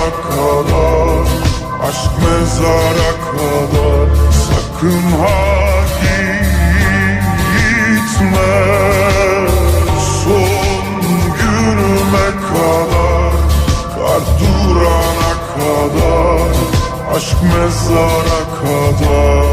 mezara kadar Aşk mezara kadar. Sakın ha gitme Son günüme kadar Kar durana kadar Aşk mezara kadar.